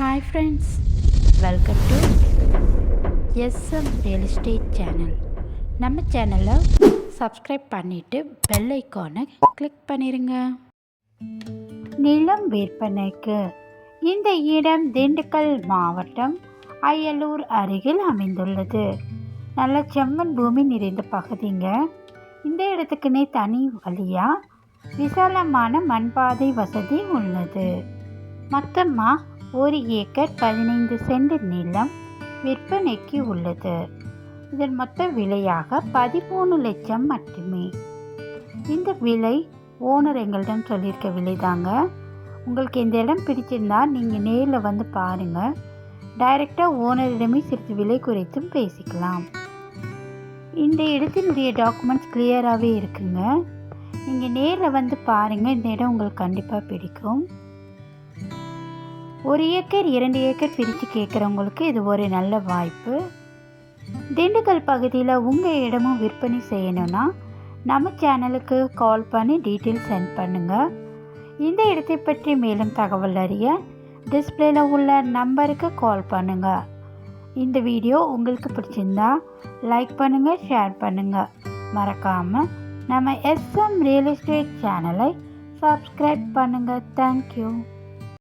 Hi friends welcome to SM real estate channel நம்ம சேனலை subscribe பண்ணிவிட்டு பெல் ஐக்கானை கிளிக் பண்ணிடுங்க நிலம் விற்பனைக்கு இந்த இடம் திண்டுக்கல் மாவட்டம் அயலூர் அருகில் அமைந்துள்ளது. நல்ல செம்மண் பூமி நிறைந்த பகுதிங்க. இந்த இடத்துக்குன்னே தனி வழியாக விசாலமான மண்பாதை வசதி உள்ளது. மொத்தமாக ஒரு ஏக்கர் பதினைந்து சென்ட் நிலம் விற்பனைக்கு உள்ளது. இதன் மொத்த விலையாக பதிமூணு லட்சம் மட்டுமே. இந்த விலை ஓனர் எங்களிடம் சொல்லியிருக்க விலை தாங்க உங்களுக்கு இந்த இடம் பிடிச்சிருந்தா நீங்கள் நேரில் வந்து பாருங்கள் டைரெக்டாக ஓனரிடமே சிறிது விலை குறைத்தும் பேசிக்கலாம். இந்த இடத்தினுடைய டாக்குமெண்ட்ஸ் கிளியராகவே இருக்குங்க. நீங்கள் நேரில் வந்து பாருங்கள் இந்த இடம் உங்களுக்கு கண்டிப்பாக பிடிக்கும். ஒரு ஏக்கர் இரண்டு ஏக்கர் பிரித்து கேட்குறவங்களுக்கு இது ஒரு நல்ல வாய்ப்பு. திண்டுக்கல் பகுதியில் உங்கள் இடமும் விற்பனை செய்யணும்னா நம்ம சேனலுக்கு கால் பண்ணி டீட்டெயில் சென்ட் பண்ணுங்கள் இந்த இடத்தை பற்றி மேலும் தகவல் அறிய டிஸ்பிளேல உள்ள நம்பருக்கு கால் பண்ணுங்கள் இந்த வீடியோ உங்களுக்கு பிடிச்சிருந்தா லைக் பண்ணுங்கள் ஷேர் பண்ணுங்கள் மறக்காமல் நம்ம எஸ்எம் ரியல் எஸ்டேட் சேனலை சப்ஸ்கிரைப் பண்ணுங்கள் தேங்க்யூ.